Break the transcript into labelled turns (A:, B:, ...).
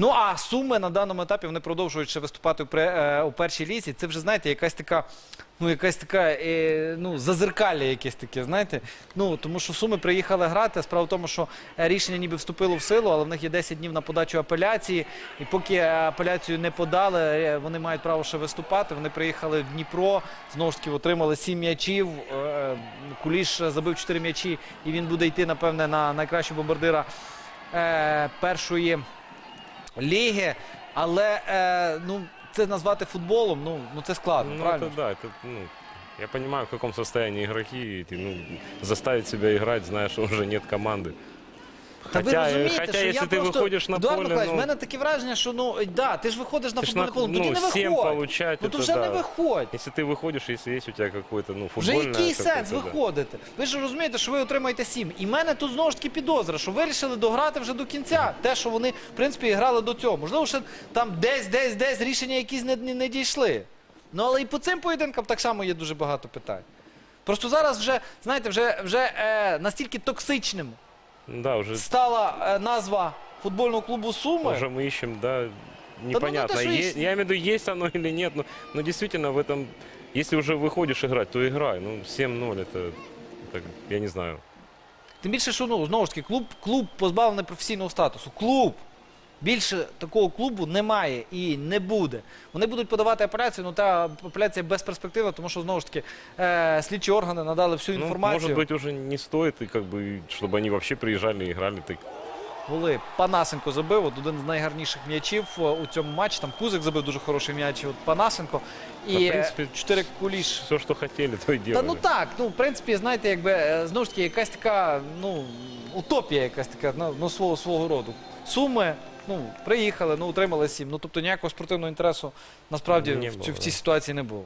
A: Ну а суми на даному етапі вони продовжують ще виступати у, е, першій лізі. Це вже знаєте, якась така. Ну, якась така е, ну, зазеркалля якесь таке, знаєте. Ну, тому що Суми приїхали грати. Справа в тому, що е, рішення ніби вступило в силу, але в них є 10 днів на подачу апеляції. І поки апеляцію не подали, вони мають право ще виступати. Вони приїхали в Дніпро, знову ж таки отримали 7 м'ячів. Куліш забив 4 м'ячі, і він буде йти, напевне, на найкращого бомбардира першої ліги. Але е, ну, це назвати футболом, ну, ну це складно,
B: Ну,
A: правильно?
B: это да, это, ну, я понимаю, в каком состоянии игроки, и ты, ну, заставить себя играть, зная, что уже нет команды.
A: Та ви
B: Хотя,
A: розумієте,
B: хотя
A: що
B: если
A: я
B: ты
A: просто...
B: выходишь на
A: Едуард
B: поле,
A: Миколаївич, в
B: ну,
A: мене таке враження, що ну да, ти ж виходиш на
B: Ти ж
A: футбольне
B: на-
A: поле, тоді
B: ну,
A: не
B: сім
A: виходь.
B: получать,
A: ну то
B: это
A: вже не
B: да.
A: виходь.
B: если ты выходишь, если есть у тебя какой-то, ну,
A: Вже
B: футбольное...
A: який сенс
B: какое-то, да.
A: виходити? Ви ж розумієте, що ви отримаєте сім. І в мене тут знову ж таки підозра, що вирішили дограти вже до кінця. Те, що вони, в принципі, грали до цього. Можливо, ще там десь, десь, десь рішення якісь не, не, не дійшли. Ну але і по цим поєдинкам так само є дуже багато питань. Просто зараз вже, знаєте, вже, вже е, настільки токсичним
B: Да, уже,
A: стала е, назва футбольного клубу Суми.
B: уже мы ищем, да,
A: ну,
B: непонятно.
A: это же
B: Е-
A: есть-
B: Я имею в виду, есть оно или нет, но, но действительно в этом, если уже выходишь играть, то играй. Ну, 7-0, это, это, я не знаю.
A: Тим більше, що ну, знову ж таки, клуб, клуб позбавлений професійного статусу. Клуб. Більше такого клубу немає і не буде. Вони будуть подавати апеляцію, ну та апеляція безперспективна, тому що знову ж таки е, слідчі органи надали всю
B: Ну,
A: інформацію.
B: может быть, уже не стоит, и как бы, чтобы они вообще приезжали и играли. Так,
A: Були Панасенко забив, от один з найгарніших м'ячів е, у цьому матчі. Там Кузик забив дуже хороший м'яч. От Панасенко. І
B: Та, в
A: е,
B: принципі,
A: чотири куліш.
B: все, что хотели, то и
A: Та
B: делали.
A: ну так, ну в принципі, знаєте, якби е, знову ж таки якась така, ну, утопія якась така, ну, ну свого свого роду. Суми, ну, приїхали, ну, отримали сім. Ну тобто ніякого спортивного інтересу насправді в, цю- в цій ситуації не було.